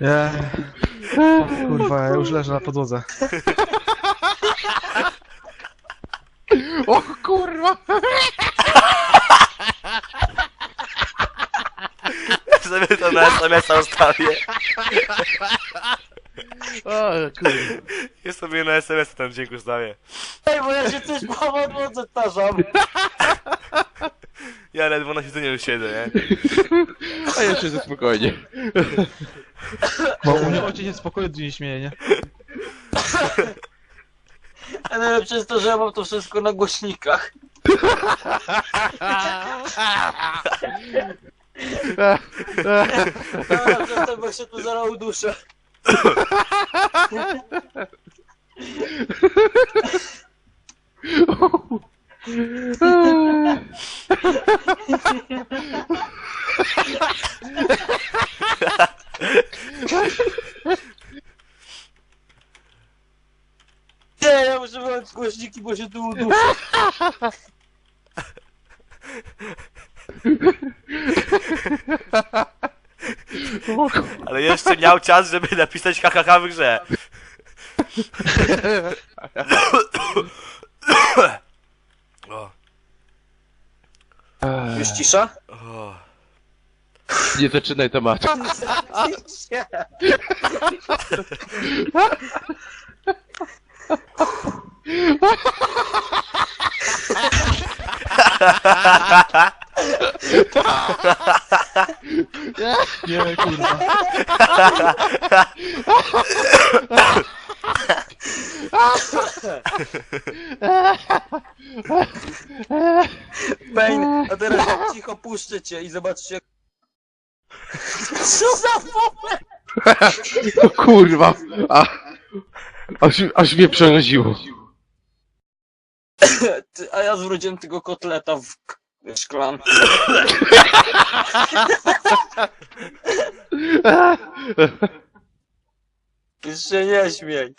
Nie. Kurwa, ja już leżę na podłodze. O kurwa! Sobie to na SMS-a ustawię. O kurwa. Ja sobie na SMS ten dźwięk ustawię. Ej, bo ja się coś po podłodze tarzam. Ja ledwo na siedzeniu już siedzę, nie? A ja siedzę spokojnie. Bo u mnie ojciec jest gdzie nie śmieje, nie? A najlepsze jest to, że ja mam to wszystko na głośnikach. Dobra, bo się tu zaraz uduszę. Nie, wyłączyć głośniki, bo się tu uduszę. Ale jeszcze miał czas, żeby napisać HHH w grze. O, Już cisza? o. Nie zaczynaj tematu. Nie, kurwa. Bane, a teraz jak cicho puszczę cię i zobaczcie jak... Co za moment? O kurwa! A, aż, aż mnie przeraziło. Ty, a ja zwróciłem tego kotleta w k- szklan. Już się nie śmiej.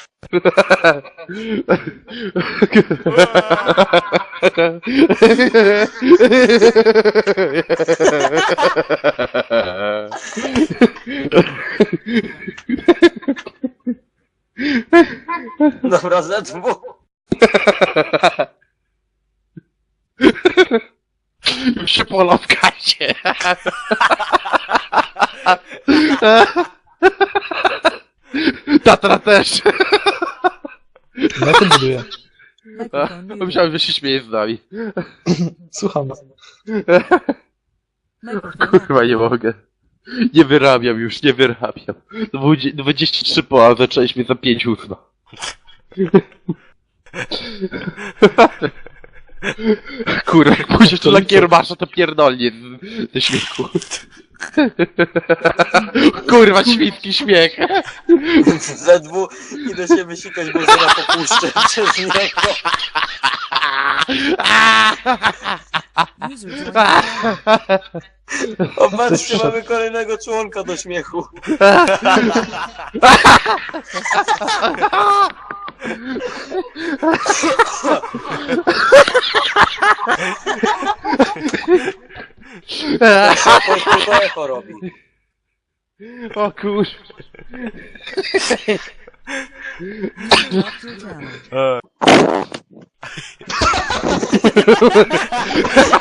Dobra, ze dwóch. Już się polaskajcie. Tatra też. Na tym buduję. Muted. Myślałem, że się śmieje z nami. Słucham. Kurwa, nie mogę. Nie wyrabiam już, nie wyrabiam. Dwudzie- 23 po, a zaczęliśmy za 5 ósma. Kurwa, jak pójdziesz tu na kiermasza, to pierdolnie ze śmiechu. Kurwa, świński śmiech. Dwóch idę się wysikać, bo zaraz popuszczę przez niego. Opatrzcie, mamy kolejnego członka do śmiechu. Daj chorobi. O kur...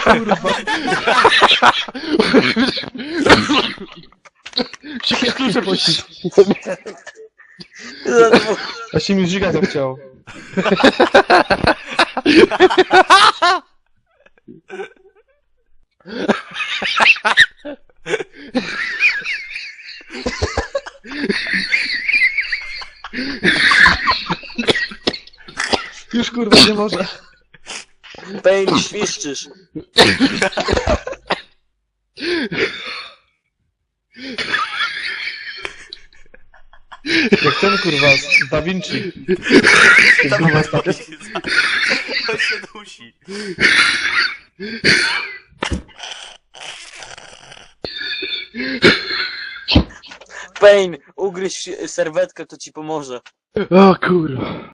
Kurwa. Się klucze pościg. Się mi żyga to chciał. Już kurwa nie może. Pain, świszczysz. Jak ten kurwa z Da Vinci. To się dusi. Pain, ugryź serwetkę, to ci pomoże. O kurwa.